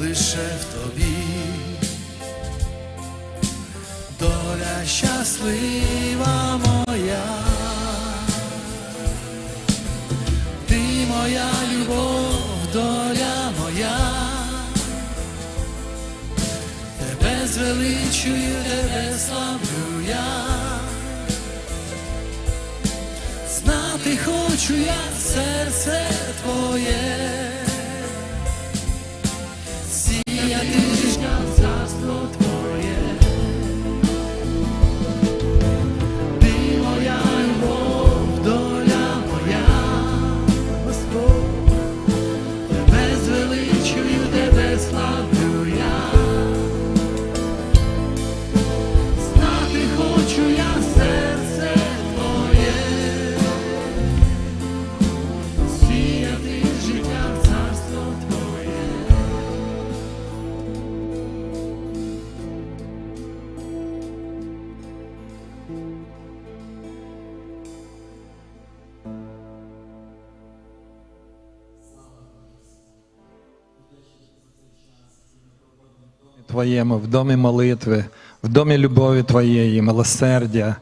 лише в тобі. Доля щаслива моя, ти моя любов, доля моя, тебе звеличую, тебе славлю я. Знати хочу я серце твоє, Yeah. Твоєму, в домі молитви, в домі любові Твоєї, милосердя,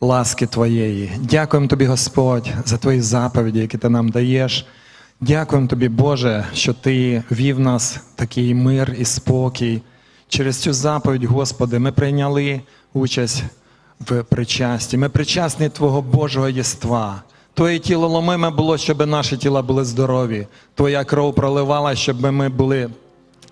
ласки Твоєї. Дякуємо Тобі, Господь, за Твої заповіді, які Ти нам даєш. Дякуємо Тобі, Боже, що Ти вів нас такий мир і спокій. Через цю заповідь, Господи, ми прийняли участь в причасті. Ми причасні Твого Божого єства. Твоє тіло ломиме було, щоб наші тіла були здорові. Твоя кров проливала, щоб ми були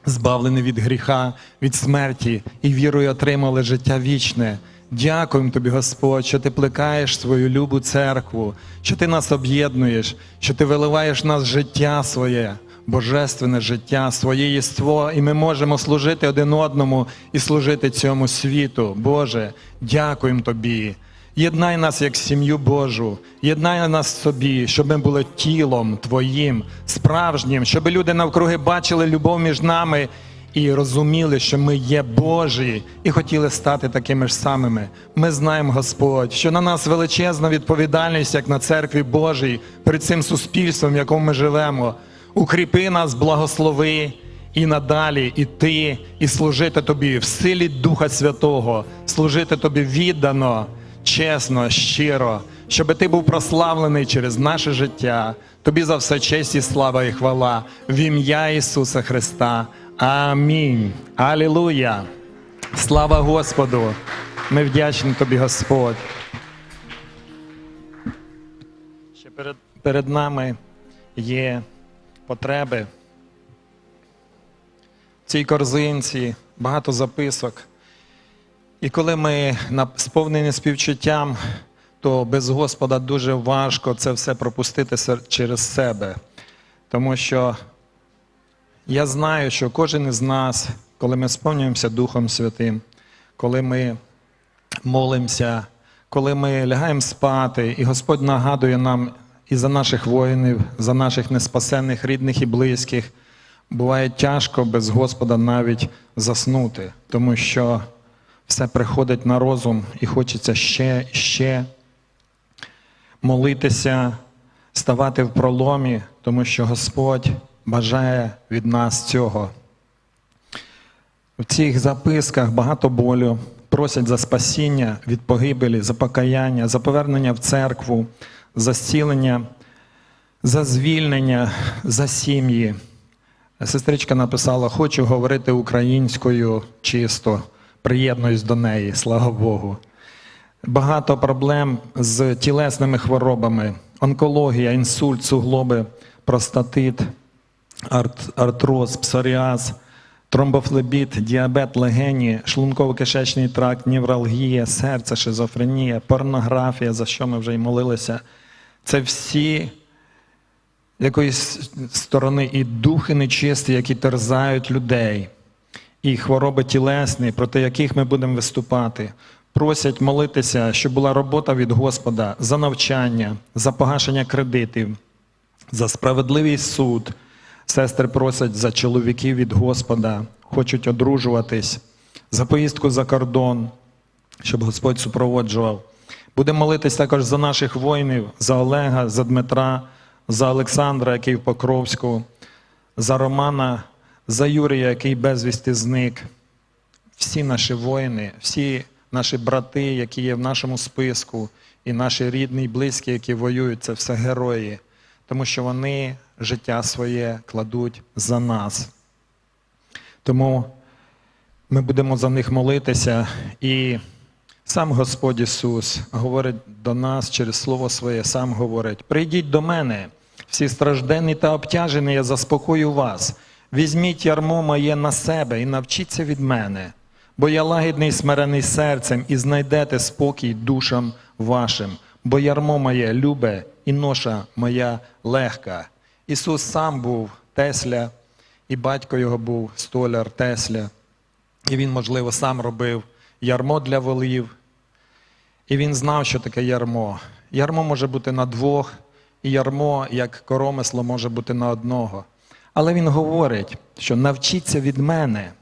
збавлені від гріха, від смерті і вірою отримали життя вічне. Дякуємо тобі, Господь, що ти плекаєш свою любу церкву, що ти нас об'єднуєш, що ти виливаєш в нас життя своє, божественне життя, своє єство, і ми можемо служити один одному і служити цьому світу. Боже, дякуємо тобі. Єднай нас як сім'ю Божу, єднай нас собі, щоб ми були тілом Твоїм, справжнім, щоб люди навкруги бачили любов між нами і розуміли, що ми є Божі, і хотіли стати такими ж самими. Ми знаємо, Господь, що на нас величезна відповідальність, як на церкві Божій, перед цим суспільством, в якому ми живемо. Укріпи нас, благослови і надалі іти і служити тобі в силі Духа Святого, служити тобі віддано, чесно, щиро, щоб ти був прославлений через наше життя. Тобі за все честь і слава і хвала в ім'я Ісуса Христа. Амінь. Алілуя. Слава Господу. Ми вдячні тобі, Господь. Ще перед, перед нами є потреби. В цій корзинці багато записок. І коли ми сповнені співчуттям, то без Господа дуже важко це все пропустити через себе. Тому що я знаю, що кожен із нас, коли ми сповнюємося Духом Святим, коли ми молимося, коли ми лягаємо спати, і Господь нагадує нам і за наших воїнів, за наших неспасених рідних і близьких, буває тяжко без Господа навіть заснути, тому що все приходить на розум і хочеться ще ще молитися, ставати в проломі, тому що Господь бажає від нас цього. В цих записках багато болю, просять за спасіння від погибелі, за покаяння, за повернення в церкву, за зцілення, за звільнення, за сім'ї. Сестричка написала: хочу говорити українською чисто, приєднуюсь до неї, слава Богу. Багато проблем з тілесними хворобами, онкологія, інсульт, суглоби, простатит, арт, артроз, псоріаз, тромбофлебіт, діабет легені, шлунково-кишечний тракт, невралгія, серце, шизофренія, порнографія, за що ми вже й молилися. Це всі якоїсь сторони і духи нечисті, які терзають людей, і хвороби тілесні, проти яких ми будемо виступати. Просять молитися, щоб була робота від Господа за навчання, за погашення кредитів, за справедливий суд. Сестри просять за чоловіків від Господа, хочуть одружуватись, за поїздку за кордон, щоб Господь супроводжував. Будемо молитись також за наших воїнів, за Олега, за Дмитра, за Олександра, який в Покровську, за Романа за Юрія, який безвісти зник, всі наші воїни, всі наші брати, які є в нашому списку, і наші рідні і близькі, які воюють, це все герої, тому що вони життя своє кладуть за нас. Тому ми будемо за них молитися. І сам Господь Ісус говорить до нас через Слово Своє, сам говорить: прийдіть до мене, всі стражденні та обтяжені, я заспокою вас. Візьміть ярмо моє на себе і навчіться від мене, бо я лагідний смирений серцем, і знайдете спокій душам вашим, бо ярмо моє любе і ноша моя легка. Ісус сам був Тесля, і батько його був столяр Тесля. І він, можливо, сам робив ярмо для волів. І він знав, що таке ярмо. Ярмо може бути на двох, і ярмо, як коромисло, може бути на одного. Але він говорить, що навчіться від мене.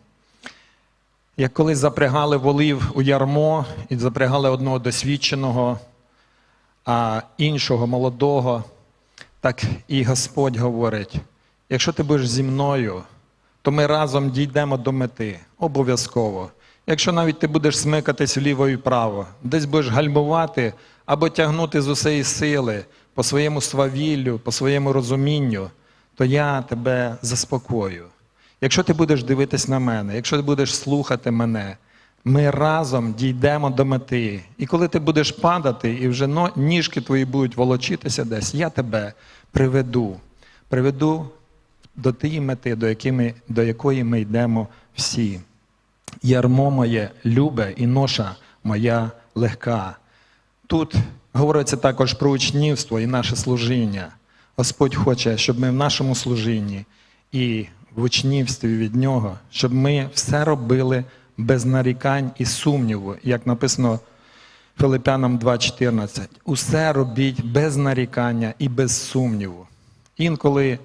Як колись запрягали волів у ярмо і запрягали одного досвідченого, а іншого молодого, так і Господь говорить: якщо ти будеш зі мною, то ми разом дійдемо до мети. Обов'язково. Якщо навіть ти будеш смикатись вліво і вправо, десь будеш гальмувати або тягнути з усієї сили по своєму свавіллю, по своєму розумінню, то я тебе заспокою. Якщо ти будеш дивитись на мене, якщо ти будеш слухати мене, ми разом дійдемо до мети. І коли ти будеш падати, і вже ніжки твої будуть волочитися десь, я тебе приведу. Приведу до тієї мети, до, ми, до якої ми йдемо всі. Ярмо моє любе і ноша моя легка. Тут говориться також про учнівство і наше служіння. Господь хоче, щоб ми в нашому служінні і в учнівстві від Нього, щоб ми все робили без нарікань і сумніву, як написано Филипянам 2.14. Усе робіть без нарікання і без сумніву. Інколи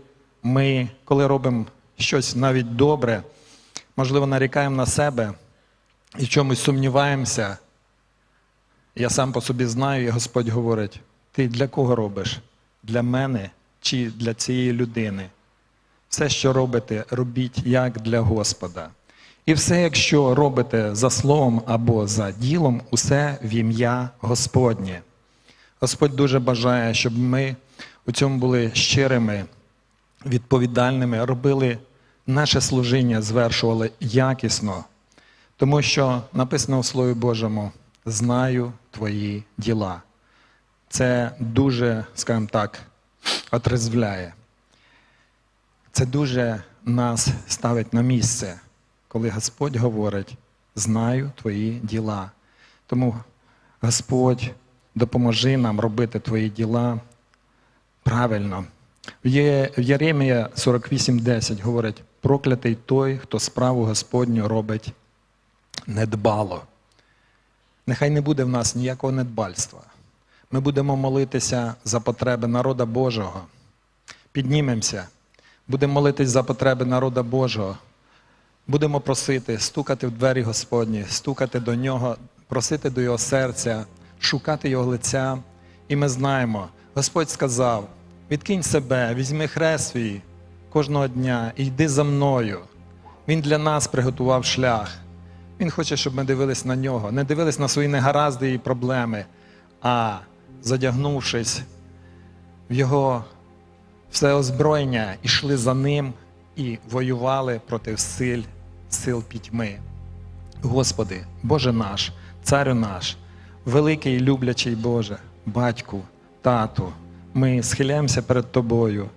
ми, коли робимо щось навіть добре, можливо, нарікаємо на себе і в чомусь сумніваємося. Я сам по собі знаю, і Господь говорить: ти для кого робиш? Для мене чи для цієї людини? Все, що робите, робіть як для Господа. І все, якщо робите за словом або за ділом, усе в ім'я Господнє. Господь дуже бажає, щоб ми у цьому були щирими, відповідальними, робили наше служіння, звершували якісно, тому що написано в Слові Божому: знаю твої діла. Це дуже, скажімо так, отрезвляє. Це дуже нас ставить на місце, коли Господь говорить: знаю твої діла. Тому Господь допоможи нам робити твої діла правильно. В Єремія 48.10 говорить: проклятий той, хто справу Господню робить недбало. Нехай не буде в нас ніякого недбальства. Ми будемо молитися за потреби народа Божого. Піднімемося, будемо молитись за потреби народа Божого. Будемо просити, стукати в двері Господні, стукати до Нього, просити до Його серця, шукати Його лиця. І ми знаємо, Господь сказав: відкинь себе, візьми хрест свій кожного дня і йди за мною. Він для нас приготував шлях. Він хоче, щоб ми дивились на нього, не дивились на свої негаразди і проблеми, а задягнувшись в його все озброєння, ішли за ним і воювали проти сил, сил пітьми. Господи, Боже наш, Царю наш, великий люблячий Боже, батьку, тату, ми схиляємося перед Тобою.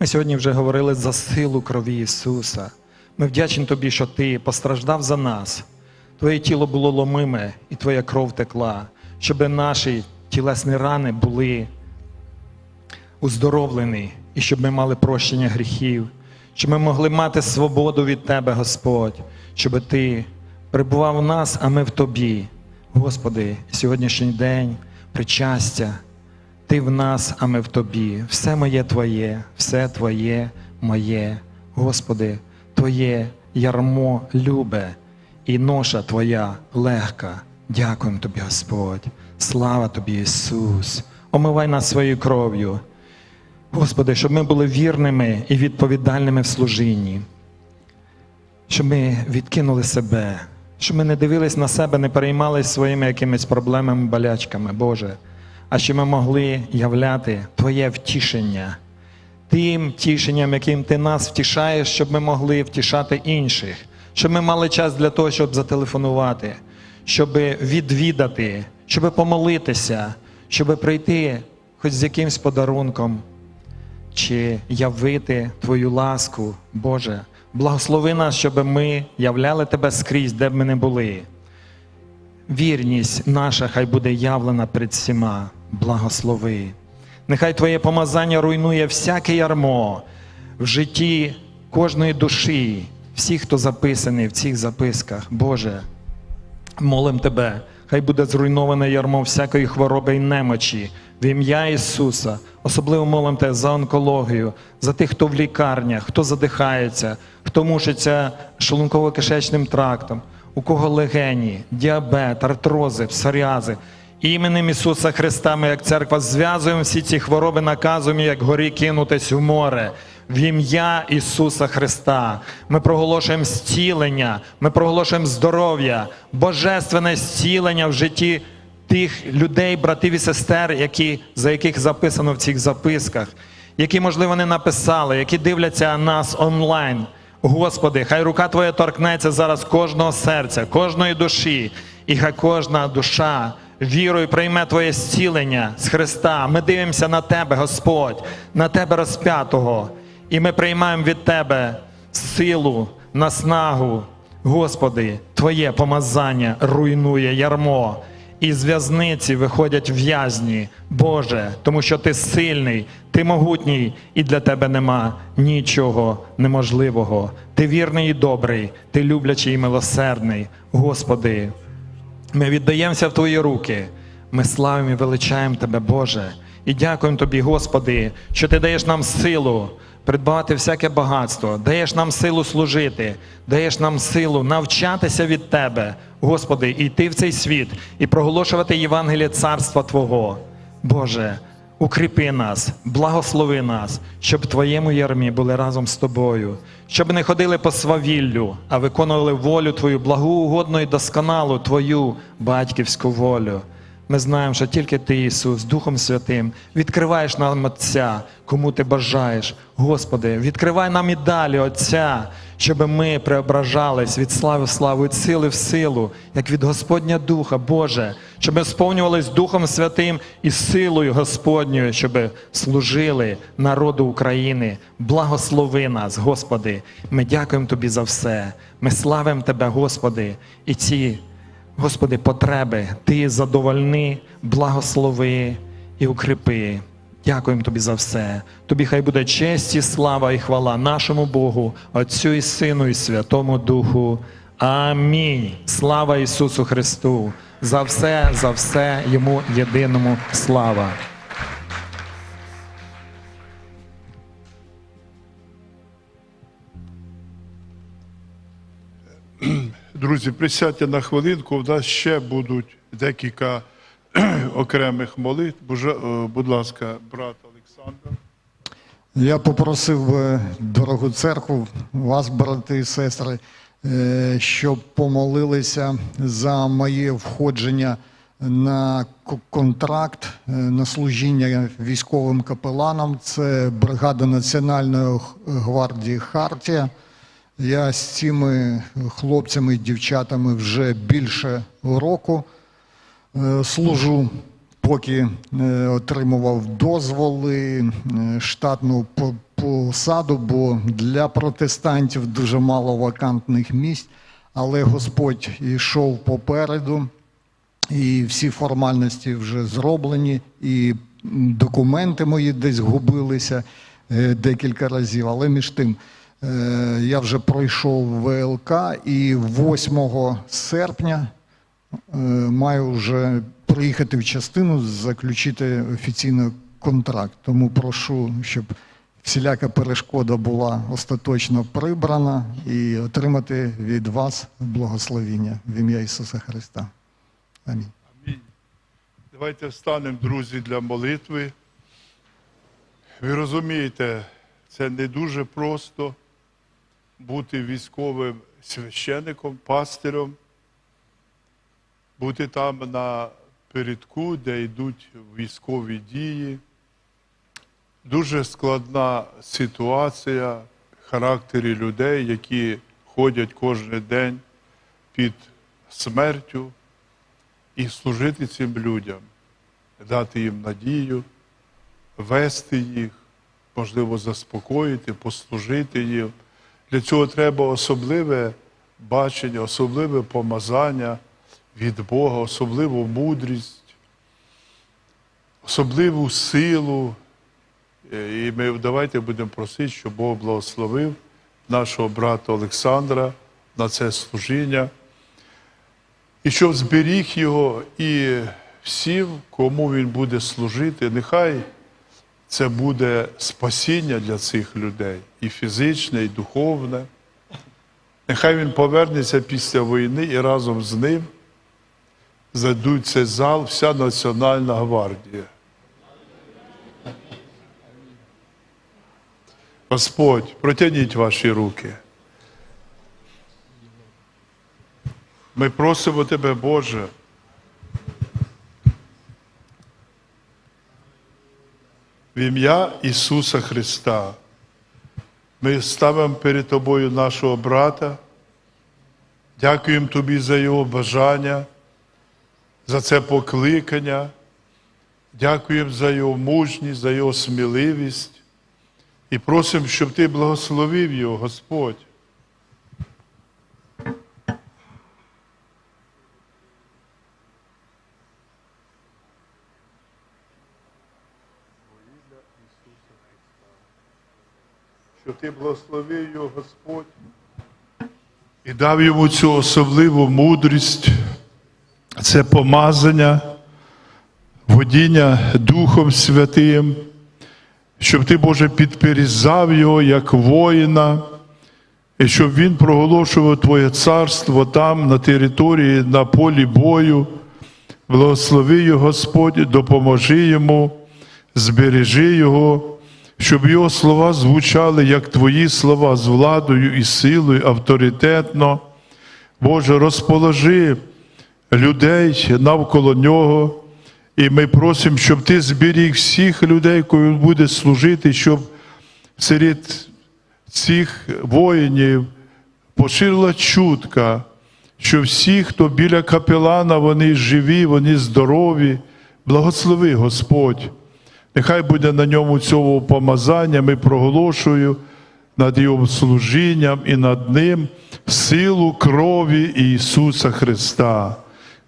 Ми сьогодні вже говорили за силу крові Ісуса. Ми вдячні Тобі, що Ти постраждав за нас. Твоє тіло було ломиме, і Твоя кров текла, щоб наші тілесні рани були уздоровлені, і щоб ми мали прощення гріхів, щоб ми могли мати свободу від Тебе, Господь, щоб Ти перебував в нас, а ми в Тобі. Господи, сьогоднішній день, причастя, Ти в нас, а ми в Тобі. Все моє Твоє, все Твоє, моє. Господи, Твоє ярмо любе і ноша Твоя легка. Дякуємо Тобі, Господь. Слава Тобі, Ісус. Омивай нас своєю кров'ю. Господи, щоб ми були вірними і відповідальними в служінні. щоб ми відкинули себе, щоб ми не дивились на себе, не переймались своїми якимись проблемами, болячками, Боже, а щоб ми могли являти Твоє втішення тим тішенням, яким ти нас втішаєш, щоб ми могли втішати інших, щоб ми мали час для того, щоб зателефонувати, щоб відвідати, щоб помолитися, щоб прийти хоч з якимсь подарунком, чи явити Твою ласку, Боже. Благослови нас, щоб ми являли Тебе скрізь, де б ми не були. Вірність наша хай буде явлена перед всіма. Благослови. Нехай Твоє помазання руйнує всяке ярмо в житті кожної душі, всіх, хто записаний в цих записках. Боже, молим Тебе, хай буде зруйноване ярмо всякої хвороби і немочі в ім'я Ісуса. Особливо молим Тебе за онкологію, за тих, хто в лікарнях, хто задихається, хто мучиться шлунково-кишечним трактом, у кого легені, діабет, артрози, псоріази. Іменем Ісуса Христа ми, як церква, зв'язуємо всі ці хвороби, наказуємо, як горі кинутись в море. В ім'я Ісуса Христа ми проголошуємо зцілення, ми проголошуємо здоров'я, божественне зцілення в житті тих людей, братів і сестер, які, за яких записано в цих записках, які, можливо, не написали, які дивляться нас онлайн. Господи, хай рука Твоя торкнеться зараз кожного серця, кожної душі, і хай кожна душа вірою прийме Твоє зцілення з Христа. Ми дивимося на Тебе, Господь, на Тебе розп'ятого, і ми приймаємо від Тебе силу, наснагу. Господи, Твоє помазання руйнує ярмо. І з в'язниці виходять в'язні, Боже, тому що ти сильний, ти могутній, і для тебе нема нічого неможливого. Ти вірний і добрий, ти люблячий і милосердний. Господи, ми віддаємося в Твої руки. Ми славимо і величаємо Тебе, Боже, і дякуємо Тобі, Господи, що Ти даєш нам силу придбати всяке багатство, даєш нам силу служити, даєш нам силу навчатися від Тебе, Господи, йти в цей світ і проголошувати Євангеліє Царства Твого. Боже, укріпи нас, благослови нас, щоб в Твоєму ярмі були разом з Тобою, щоб не ходили по свавіллю, а виконували волю Твою, благу, угодну і досконалу Твою батьківську волю. Ми знаємо, що тільки Ти, Ісус, Духом Святим, відкриваєш нам Отця, кому ти бажаєш. Господи, відкривай нам і далі Отця, щоб ми преображались від слави в славу, від сили в силу, як від Господня Духа, Боже, щоб ми сповнювались Духом Святим і силою Господньою, щоб служили народу України. Благослови нас, Господи. Ми дякуємо Тобі за все. Ми славимо Тебе, Господи, і ці. Господи, потреби, Ти задовольни, благослови і укріпи. Дякуємо Тобі за все. Тобі хай буде честь і слава і хвала нашому Богу, Отцю і Сину, і Святому Духу. Амінь. Слава Ісусу Христу! За все, за все Йому єдиному слава. Друзі, присядьте на хвилинку. У нас ще будуть декілька окремих молитв. Е, Будь ласка, брат Олександр. Я попросив дорогу церкву, вас, брати і сестри, е, щоб помолилися за моє входження на контракт е, на служіння військовим капеланом. Це бригада Національної гвардії Хартія. Я з цими хлопцями і дівчатами вже більше року е, служу, поки е, отримував дозволи, е, штатну посаду, бо для протестантів дуже мало вакантних місць, але Господь йшов попереду, і всі формальності вже зроблені, і документи мої десь губилися декілька разів. Але між тим я вже пройшов ВЛК і 8 серпня Е, маю вже приїхати в частину, заключити офіційний контракт. Тому прошу, щоб всіляка перешкода була остаточно прибрана і отримати від вас благословіння в ім'я Ісуса Христа. Амінь. Давайте встанемо, друзі, для молитви. Ви розумієте, це не дуже просто бути військовим священником, пастирем, бути там на передку, де йдуть військові дії. Дуже складна ситуація в характері людей, які ходять кожен день під смертю, і служити цим людям, дати їм надію, вести їх, можливо, заспокоїти, послужити їм. Для цього треба особливе бачення, особливе помазання від Бога, особливу мудрість, особливу силу. Е, І ми давайте будемо просити, щоб Бог благословив нашого брата Олександра на це служіння. І щоб зберіг його і всім, кому він буде служити, нехай це буде спасіння для цих людей, і фізичне, і духовне. Нехай він повернеться після війни і разом з ним зайдуть цей зал вся Національна гвардія. Господь, протягніть ваші руки. Ми просимо Тебе, Боже. В ім'я Ісуса Христа. Ми ставимо перед Тобою нашого брата. Дякуємо Тобі за його бажання, за це покликання. Дякуємо за його мужність, за його сміливість. І просимо, щоб Ти благословив його, Господь. Щоб Ти благословив його, Господь, і дав йому цю особливу мудрість, це помазання, водіння Духом Святим щоб ти, Боже, підперезав його як воїна, і щоб він проголошував Твоє царство там, на території, на полі бою. Благослови його, Господь, допоможи йому, збережи його, щоб його слова звучали, як Твої слова, з владою і силою, авторитетно. Боже, розположи людей навколо нього. І ми просимо, щоб ти зберіг всіх людей, коли він буде служити, щоб серед цих воїнів поширила чутка, що всі, хто біля капелана, вони живі, вони здорові. Благослови Господь. Нехай буде на ньому цього помазання, ми проголошую над його служінням і над ним силу крові Ісуса Христа.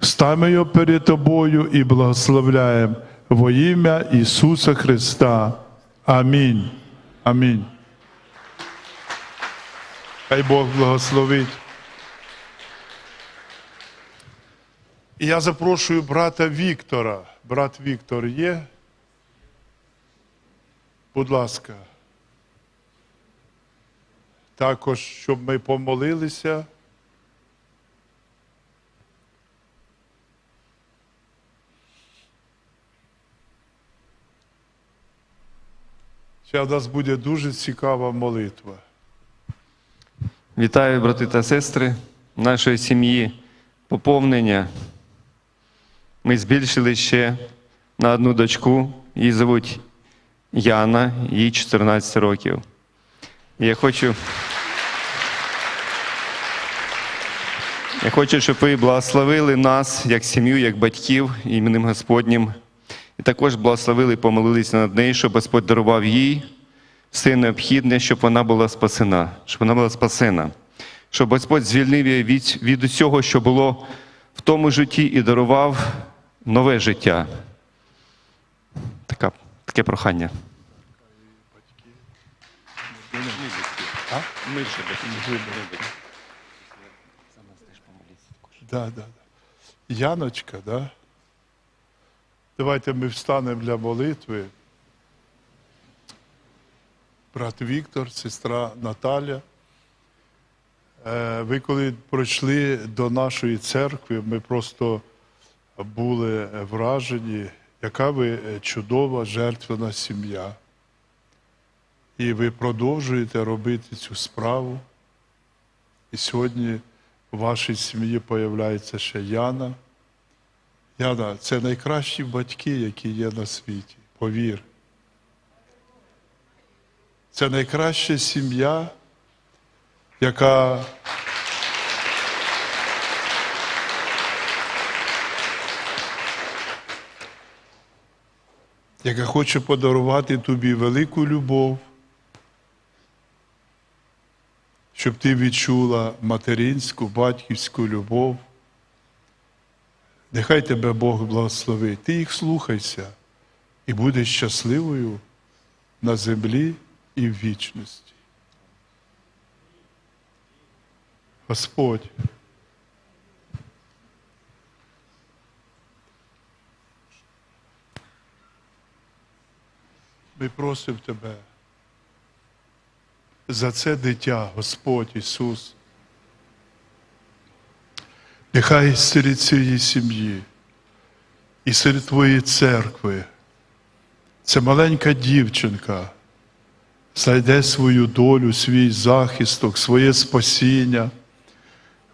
Ставимо його перед тобою і благословляємо во ім'я Ісуса Христа. Амінь. Амінь. Хай Бог благословить. І я запрошую брата Віктора. Брат Віктор є. Будь ласка. Також, щоб ми помолилися. Зараз у нас буде дуже цікава молитва. Вітаю, брати та сестри, нашої сім'ї поповнення. Ми збільшили ще на одну дочку. Її звуть Яна, їй 14 років. Я хочу. Я хочу, щоб ви благословили нас як сім'ю, як батьків іменем Господнім. І також благословили і помолилися над нею, щоб Господь дарував їй все необхідне, щоб вона була спасена, щоб вона була спасена, щоб Господь звільнив її від, від усього, що було в тому житті, і дарував нове життя. Така, таке прохання. Да, да, да. Яночка, да? Давайте ми встанемо для молитви. Брат Віктор, сестра Наталя. Е, Ви коли пройшли до нашої церкви, ми просто були вражені, яка ви чудова жертвена сім'я. І ви продовжуєте робити цю справу. І сьогодні в вашій сім'ї появляється ще Яна. Яна, це найкращі батьки, які є на світі. Повір. Це найкраща сім'я, яка яка хоче подарувати тобі велику любов, щоб ти відчула материнську, батьківську любов. Нехай тебе Бог благословить. Ти їх слухайся і будеш щасливою на землі і в вічності. Господь. Ми просимо Тебе за це дитя, Господь Ісус. Нехай серед цієї сім'ї і серед Твоєї церкви ця маленька дівчинка знайде свою долю, свій захисток, своє спасіння.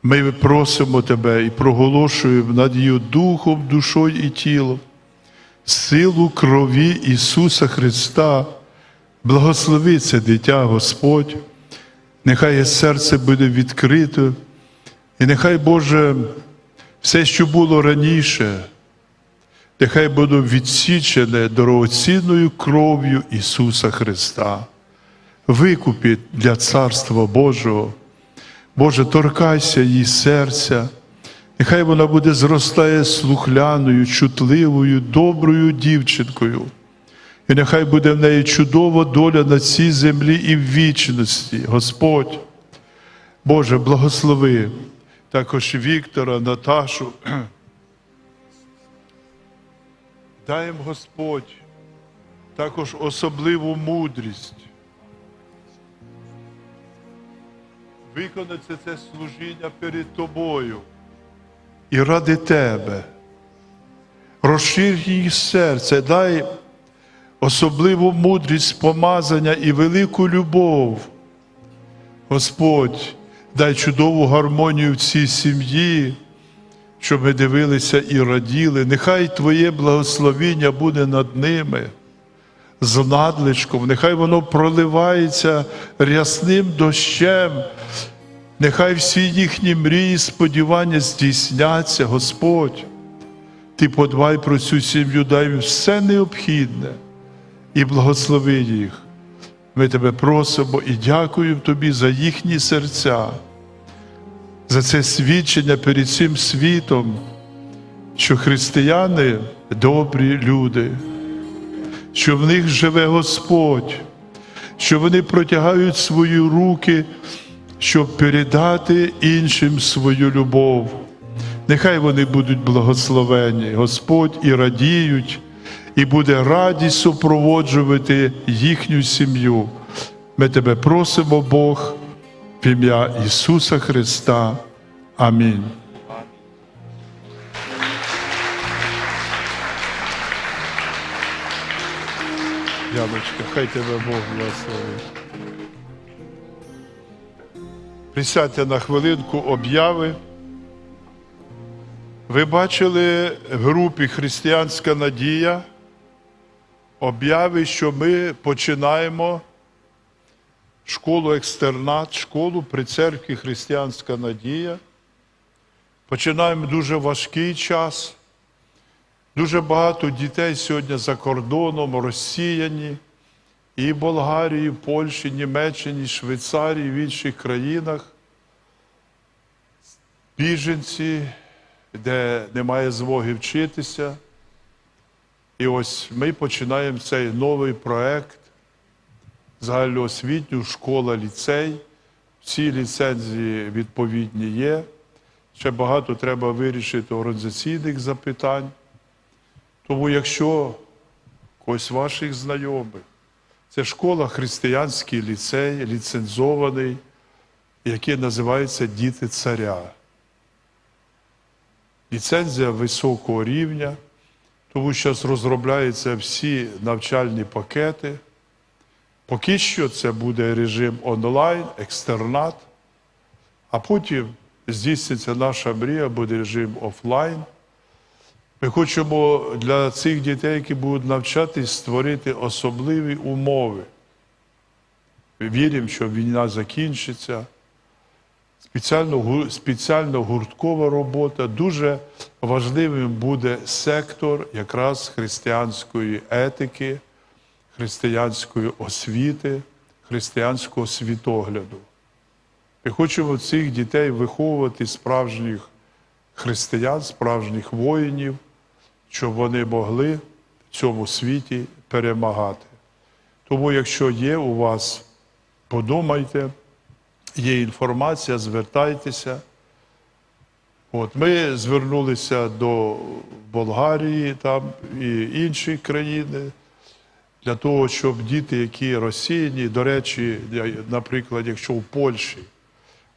Ми просимо Тебе і проголошуємо над її духом, душою і тілом силу крові Ісуса Христа. Благослови це дитя, Господь. Нехай серце буде відкрите, і нехай, Боже, все, що було раніше, нехай буде відсічене дорогоцінною кров'ю Ісуса Христа. Викупі для Царства Божого. Боже, торкайся її серця. Нехай вона буде зростає слухляною, чутливою, доброю дівчинкою. І нехай буде в неї чудова доля на цій землі і в вічності. Господь, Боже, благослови також Віктора, Наташу. Дай їм Господь також особливу мудрість. Виконати це служіння перед тобою і ради тебе. Розшир їх серце, дай особливу мудрість помазання і велику любов. Господь, дай чудову гармонію в цій сім'ї, щоб ми дивилися і раділи. Нехай Твоє благословіння буде над ними з надлишком, нехай воно проливається рясним дощем. Нехай всі їхні мрії, сподівання здійсняться, Господь. Ти подбай про цю сім'ю, дай їм все необхідне і благослови їх. Ми тебе просимо і дякуємо тобі за їхні серця, за це свідчення перед цим світом, що християни добрі люди, що в них живе Господь, що вони протягають свої руки щоб передати іншим свою любов. Нехай вони будуть благословені, Господь і радіють, і буде радість супроводжувати їхню сім'ю. Ми тебе просимо, Бог, в ім'я Ісуса Христа. Амінь. Яночка, хай тебе Бог благословить. Присядьте на хвилинку обяви. Ви бачили в групі Християнська Надія обяви, що ми починаємо школу екстернат, школу при церкві Християнська Надія. Починаємо дуже важкий час. Дуже багато дітей сьогодні за кордоном розсіяні і в Болгарії, і в Польщі, Німеччині, Швейцарії, в інших країнах. Біженці, де немає змоги вчитися. І ось ми починаємо цей новий проект загальноосвітню школа ліцей. Всі ліцензії відповідні є. Ще багато треба вирішити організаційних запитань. Тому, якщо когось ваших знайомих, це школа християнський ліцей, ліцензований, який називається Діти царя. Ліцензія високого рівня, тому зараз розробляються всі навчальні пакети. Поки що це буде режим онлайн, екстернат, А потім здійсниться наша мрія, буде режим офлайн. Ми хочемо для цих дітей, які будуть навчатись, створити особливі умови. Віримо, що війна закінчиться. Спеціально, спеціально гурткова робота. Дуже важливим буде сектор якраз християнської етики, християнської освіти, християнського світогляду. Ми хочемо цих дітей виховувати справжніх християн, справжніх воїнів, щоб вони могли в цьому світі перемагати. Тому, якщо є у вас, подумайте, є інформація, звертайтеся. От, ми звернулися до Болгарії там, і інші країни для того, щоб діти, які розсіяні, до речі, наприклад, якщо в Польщі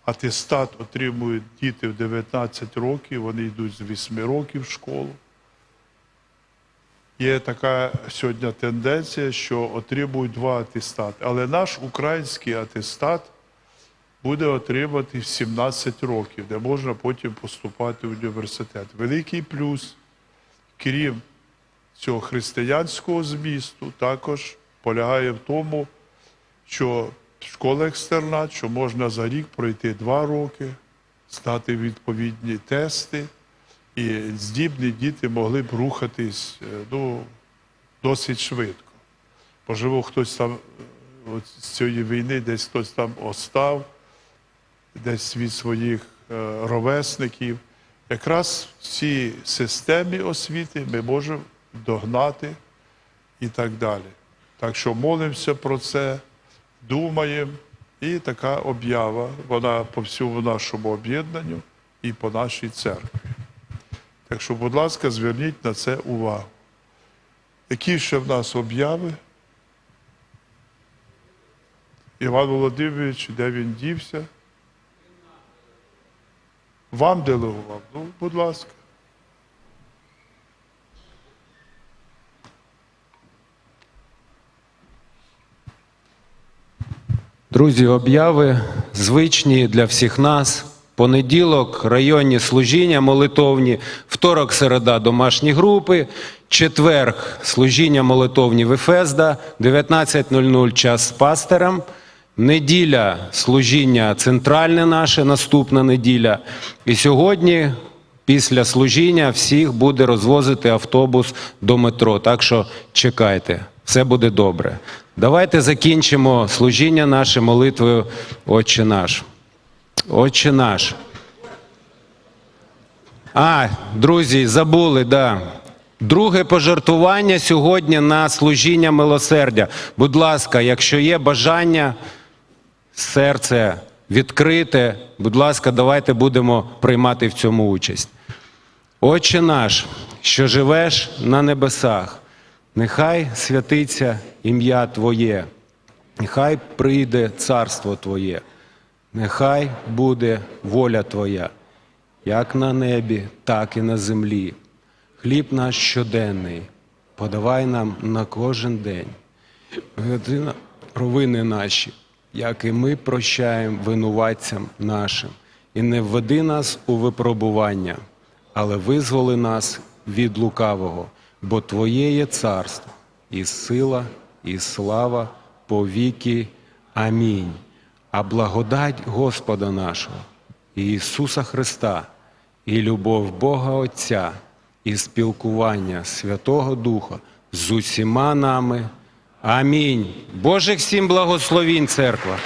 атестат отримують діти в 19 років, вони йдуть з 8 років в школу. Є така сьогодні тенденція, що отримують два атестати. Але наш український атестат буде отримати 17 років, де можна потім поступати в університет. Великий плюс, крім цього християнського змісту, також полягає в тому, що школа екстернат, що можна за рік пройти два роки, здати відповідні тести, і здібні діти могли б рухатись е, ну, досить швидко. Можливо, хтось там е, з цієї війни десь хтось там остав, десь від своїх е, ровесників. Якраз в цій системі освіти ми можемо догнати і так далі. Так що молимося про це, думаємо, і така об'ява, вона по всьому нашому об'єднанню і по нашій церкві. Так що, будь ласка, зверніть на це увагу. Які ще в нас обяви? Іван Володимирович, де він дівся? Вам делегував? Ну, будь ласка. Друзі, обяви звичні для всіх нас. Понеділок районні служіння молитовні, второк, середа домашні групи, четверг служіння молитовні в Ефезда, 19.00 час з пастором, неділя служіння центральне наше, наступна неділя. І сьогодні після служіння всіх буде розвозити автобус до метро. Так що чекайте, все буде добре. Давайте закінчимо служіння наше молитвою Отче наш. Отче наш. А, друзі, забули, да. Друге пожертвування сьогодні на служіння милосердя. Будь ласка, якщо є бажання, серце відкрите, будь ласка, давайте будемо приймати в цьому участь. Отче наш, що живеш на небесах, нехай святиться ім'я Твоє, нехай прийде царство Твоє, нехай буде воля Твоя, як на небі, так і на землі. Хліб наш щоденний, подавай нам на кожен день. Провини наші, як і ми прощаємо винуватцям нашим, і не введи нас у випробування, але визволи нас від лукавого, бо Твоє є царство, і сила, і слава по віки. Амінь. А благодать Господа нашого, і Ісуса Христа, і любов Бога Отця, і спілкування Святого Духа з усіма нами. Амінь. Божих всім благословінь, церква.